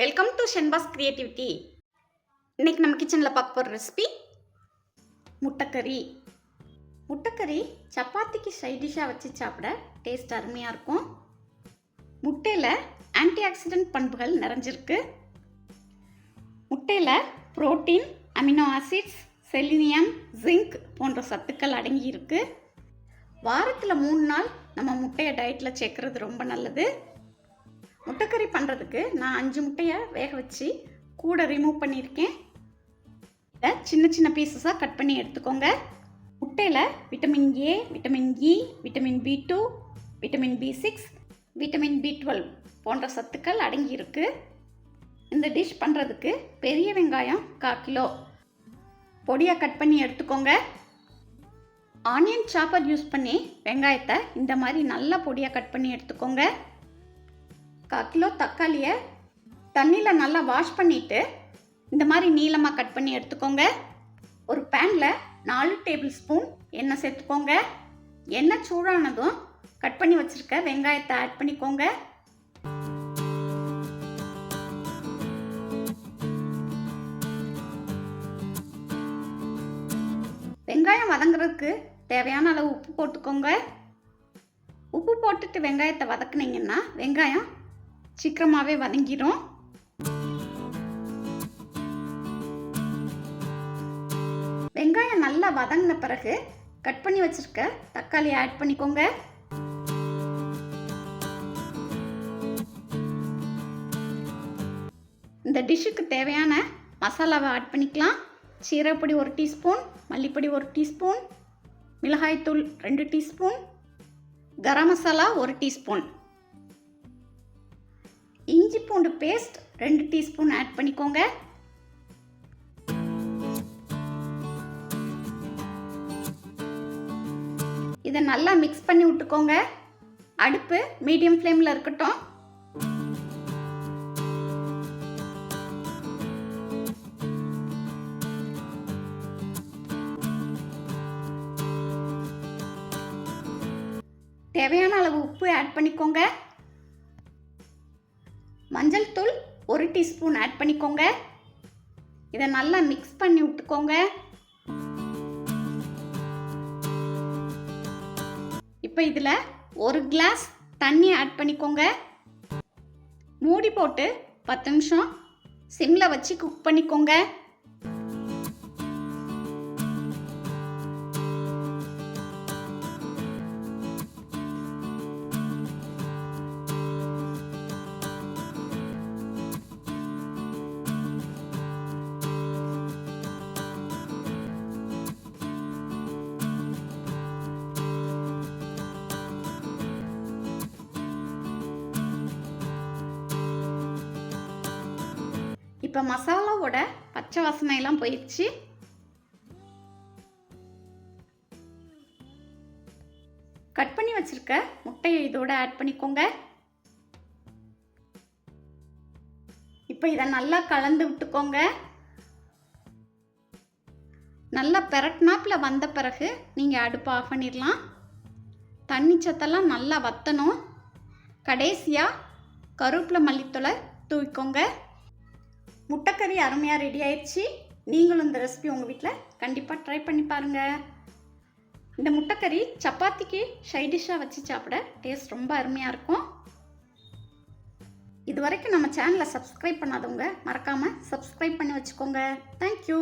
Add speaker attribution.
Speaker 1: Welcome to Shenba's creativity இன்னைக்கு நம்ம கிச்சனில் பார்க்க போகிற ரெசிபி முட்டைக்கறி. முட்டைக்கறி சப்பாத்திக்கு சைட் டிஷ்ஷாக வச்சு சாப்பிட டேஸ்ட் அருமையாக இருக்கும். முட்டையில் ஆன்டி ஆக்சிடென்ட் பண்புகள் நிறைஞ்சிருக்கு. முட்டையில் protein amino acids selenium zinc போன்ற சத்துக்கள் அடங்கியிருக்கு. வாரத்தில் மூணு நாள் நம்ம முட்டையை டயட்டில் சேர்க்குறது ரொம்ப நல்லது. முட்டைக்கறி பண்ணுறதுக்கு நான் அஞ்சு முட்டையை வேக வச்சு கூட ரிமூவ் பண்ணியிருக்கேன். இதை சின்ன சின்ன பீசஸாக கட் பண்ணி எடுத்துக்கோங்க. முட்டையில் vitamin A vitamin E vitamin B two vitamin B six vitamin B twelve போன்ற சத்துக்கள் அடங்கியிருக்கு. இந்த டிஷ் பண்ணுறதுக்கு பெரிய வெங்காயம் கால் கிலோ. பொடியாக கட் பண்ணி எடுத்துக்கோங்க. ஆனியன் சாப்பர் யூஸ் பண்ணி வெங்காயத்தை இந்த மாதிரி நல்லா பொடியாக கட் பண்ணி எடுத்துக்கோங்க. கால் கிலோ தக்காளியை தண்ணியில் நல்லா வாஷ் பண்ணிவிட்டு இந்த மாதிரி நீளமாக கட் பண்ணி எடுத்துக்கோங்க. ஒரு பேனில் நாலு டேபிள் ஸ்பூன் எண்ணெய் சேர்த்துக்கோங்க. எண்ணெய் சூடானதும் கட் பண்ணி வச்சுருக்க வெங்காயத்தை ஆட் பண்ணிக்கோங்க. வெங்காயம் வதங்குறதுக்கு தேவையான அளவு உப்பு போட்டுக்கோங்க. உப்பு போட்டுட்டு வெங்காயத்தை வதக்குனீங்கன்னா வெங்காயம் சீக்கிரமாகவே வதங்கிடும். வெங்காயம் நல்லா வதங்கின பிறகு கட் பண்ணி வச்சுருக்க தக்காளி ஆட் பண்ணிக்கோங்க. இந்த டிஷ்ஷுக்கு தேவையான மசாலாவை ஆட் பண்ணிக்கலாம். சீரப்பொடி ஒரு டீஸ்பூன் மல்லிப்பொடி ஒரு டீஸ்பூன் மிளகாய்த்தூள் ரெண்டு டீஸ்பூன் கரம் மசாலா ஒரு டீஸ்பூன். இஞ்சி பூண்டு பேஸ்ட் ரெண்டு டீஸ்பூன் ஆட் பண்ணிக்கோங்க. இதை நல்லா மிக்ஸ் பண்ணி விட்டுக்கோங்க. அடுப்பு மீடியம் ஃப்ளேமில் இருக்கட்டும். தேவையான அளவு உப்பு ஆட் பண்ணிக்கோங்க. மஞ்சள் தூள் ஒரு டீஸ்பூன் ஆட் பண்ணிக்கோங்க. இதை நல்லா மிக்ஸ் பண்ணி விட்டுக்கோங்க. இப்போ இதில் ஒரு கிளாஸ் தண்ணி ஆட் பண்ணிக்கோங்க. மூடி போட்டு பத்து நிமிஷம் சிம்மில் வச்சு குக் பண்ணிக்கோங்க. இப்போ மசாலாவோட பச்சை வாசனையெல்லாம் போயிடுச்சு. கட் பண்ணி வச்சுருக்க முட்டையை இதோட ஆட் பண்ணிக்கோங்க. இப்போ இதை நல்லா கலந்து விட்டுக்கோங்க. நல்லா பெரட்னாப்பில் வந்த பிறகு நீங்கள் அடுப்பு ஆஃப் பண்ணிடலாம். தண்ணி சத்தெல்லாம் நல்லா வற்றணும் கடைசியாக கருவேப்பிலை மல்லித்தொலை தூவிக்கோங்க. முட்டைக்கறி அருமையாக ரெடி ஆயிடுச்சு. நீங்களும் இந்த ரெசிபி உங்கள் வீட்டில் கண்டிப்பாக ட்ரை பண்ணி பாருங்கள் இந்த முட்டைக்கறி சப்பாத்திக்கு சைட் டிஷ்ஷாக வச்சு சாப்பிட டேஸ்ட் ரொம்ப அருமையாக இருக்கும். இது வரைக்கும் நம்ம சேனலை சப்ஸ்கிரைப் பண்ணாதவங்க மறக்காமல் சப்ஸ்கிரைப் பண்ணி வச்சுக்கோங்க. தேங்க்யூ